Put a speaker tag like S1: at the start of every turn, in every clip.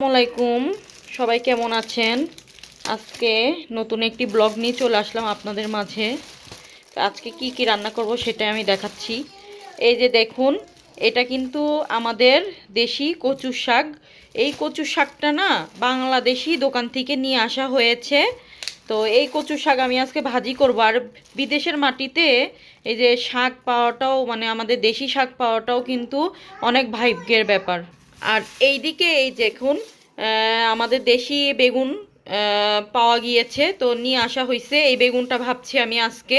S1: আসসালামাইকুম সবাই কেমন আছেন? আজকে নতুন একটি ব্লগ নিয়ে চলে আসলাম আপনাদের মাঝে। আজকে কি কি রান্না করব সেটা আমি দেখাচ্ছি। এই যে দেখুন, এটা কিন্তু আমাদের দেশি কচু শাক। এই কচু শাকটা না বাংলাদেশি দোকান থেকে নিয়ে আসা হয়েছে। তো এই কচু শাক আমি আজকে ভাজি করব। আর বিদেশের মাটিতে এই যে শাক পাওয়াটাও মানে আমাদের দেশি শাক পাওয়াটাও কিন্তু অনেক ভাগ্যের ব্যাপার। আর এইদিকে এই দেখুন আমাদের দেশি বেগুন পাওয়া গিয়েছে। তো নিয়ে আসা হয়েছে এই বেগুনটা ভাবছি আমি আজকে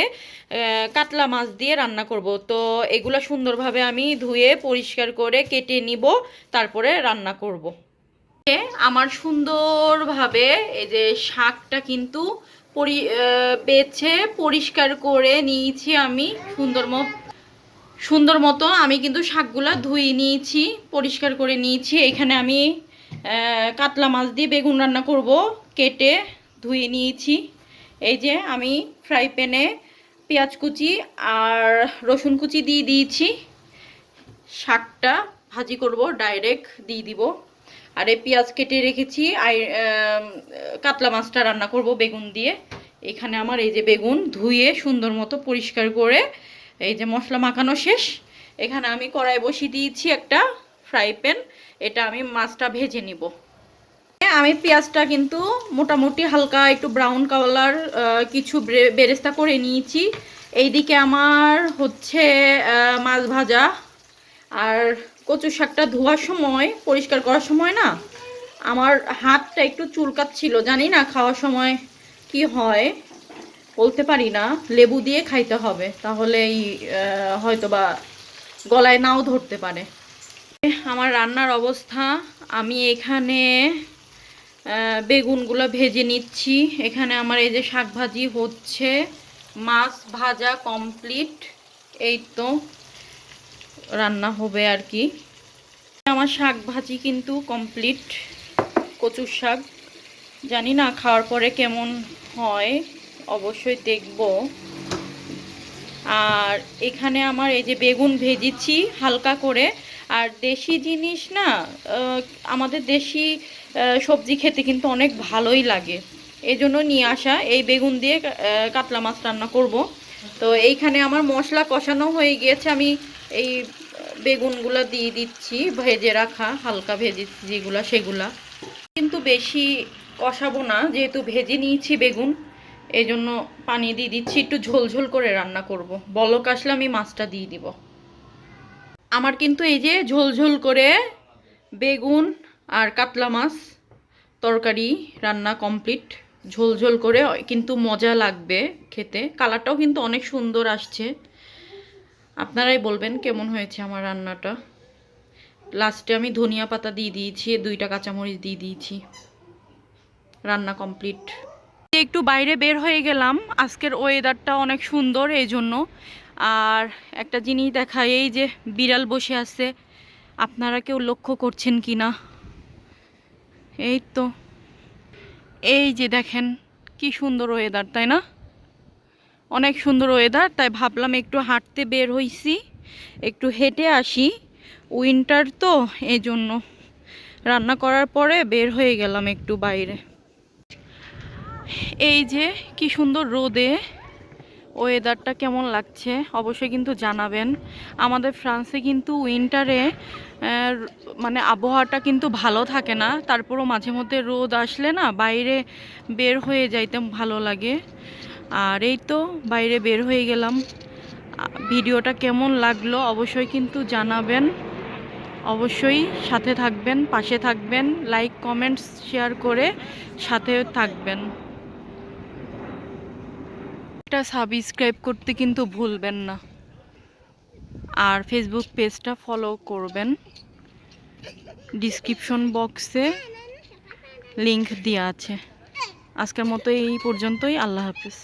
S1: কাতলা মাছ দিয়ে রান্না করব। তো এগুলা সুন্দরভাবে আমি ধুয়ে, পরিষ্কার করে কেটে নিব, তারপরে রান্না করব। আমার সুন্দরভাবে এই যে শাকটা কিন্তু পরি বেছে পরিষ্কার করে নিয়েছি আমি সুন্দর সুন্দর মতো আমি কিন্তু শাকগুলা ধুয়ে নিয়েছি, পরিষ্কার করে নিয়েছি। এখানে আমি কাতলা মাছ দিয়ে বেগুন রান্না করব, কেটে ধুয়ে নিয়েছি। এই যে আমি ফ্রাই প্যানে পেঁয়াজ কুচি আর রসুন কুচি দিয়ে দিয়েছি। শাকটা ভাজি করব, ডাইরেক্ট দিয়ে দিব। আর এই পেঁয়াজ কেটে রেখেছি, আই কাতলা মাছটা রান্না করব বেগুন দিয়ে। এখানে আমার এই যে বেগুন ধুয়ে সুন্দর মতো পরিষ্কার করে এই যে মশলা মাখানো শেষ। এখানে আমি কড়াই বসিয়ে দিয়েছি একটা ফ্রাই প্যান। এটা আমি মাছটা ভেজে নিব। আমি পেঁয়াজটা কিন্তু মোটামুটি হালকা একটু ব্রাউন কালার কিছু বেরেস্তা করে নিয়েছি। এইদিকে আমার হচ্ছে মাছ ভাজা। আর কচু শাকটা ধোয়ার সময়, পরিষ্কার করার সময় না, আমার হাতটা একটু চুলকাচ্ছিল, জানি না খাওয়ার সময় কি হয়। বলতে পারি না, লেবু দিয়ে খাইতে হবে, তাহলে এই হয়তো বা গলায় নাও ধরতে পারে। আমার রান্নার অবস্থা, আমি এখানে বেগুনগুলো ভেজে নিচ্ছি। এখানে আমার এই যে শাক ভাজি হচ্ছে, মাছ ভাজা কমপ্লিট এই তো রান্না হবে আর কি। আমার শাক ভাজি কিন্তু কমপ্লিট কচুর শাক। জানি না খাওয়ার পরে কেমন হয়। অবশ্যই দেখব। আর এখানে আমার এই যে বেগুন ভেজেছি হালকা করে। আর দেশি জিনিস না আমাদের দেশি সবজি খেতে কিন্তু অনেক ভালোই লাগে। এই জন্য নিয়ে আসা, এই বেগুন দিয়ে কাতলা মাছ রান্না করব। তো এইখানে আমার মশলা কষানো হয়ে গিয়েছে, আমি এই বেগুনগুলো দিয়ে দিচ্ছি, ভেজে রাখা, হালকা ভেজে যেগুলা সেগুলা। কিন্তু বেশি কষাবো না, যেহেতু ভেজে নিয়েছি বেগুন। এই জন্য পানি দিয়ে দিচ্ছি, একটু ঝোল ঝোল করে রান্না করব। বলক আসলে আমি মাছটা দিয়ে দিব। আমার কিন্তু এই যে ঝোল ঝোল করে বেগুন আর কাতলা মাছ তরকারি রান্না কমপ্লিট। ঝোল ঝোল করে কিন্তু মজা লাগবে খেতে। কালারটাও কিন্তু অনেক সুন্দর আসছে। আপনারাই বলবেন কেমন হয়েছে আমার রান্নাটা। লাস্টে আমি ধনিয়া পাতা দিয়ে দিয়েছি, দুইটা কাঁচামরিচ দিয়ে দিয়েছি। রান্না কমপ্লিট। একটু বাইরে বের হয়ে গেলাম। আজকের ওয়েদারটা অনেক সুন্দর এই জন্য আর একটা জিনিস দেখা এই যে বিড়াল বসে আছে, আপনারা কেউ লক্ষ্য করছেন কি না এই তো। এই যে দেখেন, কি সুন্দর ওয়েদার তাই না? অনেক সুন্দর ওয়েদার তাই ভাবলাম একটু হাঁটতে বের হইছি, একটু হেঁটে আসি। উইন্টার তো এই জন্য রান্না করার পরে বের হয়ে গেলাম একটু বাইরে। এই যে কি সুন্দর রোদে ওয়েদারটা কেমন লাগছে, অবশ্যই কিন্তু জানাবেন। আমাদের ফ্রান্সে কিন্তু উইন্টারে মানে আবহাওয়াটা কিন্তু ভালো থাকে না, তারপরও মাঝে মধ্যে রোদ আসলে না বাইরে বের হয়ে যাইতে ভালো লাগে। আর এই তো বাইরে বের হয়ে গেলাম। ভিডিওটা কেমন লাগল অবশ্যই কিন্তু জানাবেন। অবশ্যই সাথে থাকবেন, পাশে থাকবেন লাইক কমেন্টস শেয়ার করে সাথে থাকবেন। এটা সাবস্ক্রাইব করতে কিন্তু ভুলবেন না। আর ফেসবুক পেজটা ফলো করবেন। ডিসক্রিপশন বক্সে লিংক দেওয়া আছে। আজকের মতো এই পর্যন্তই, আল্লাহ হাফিজ।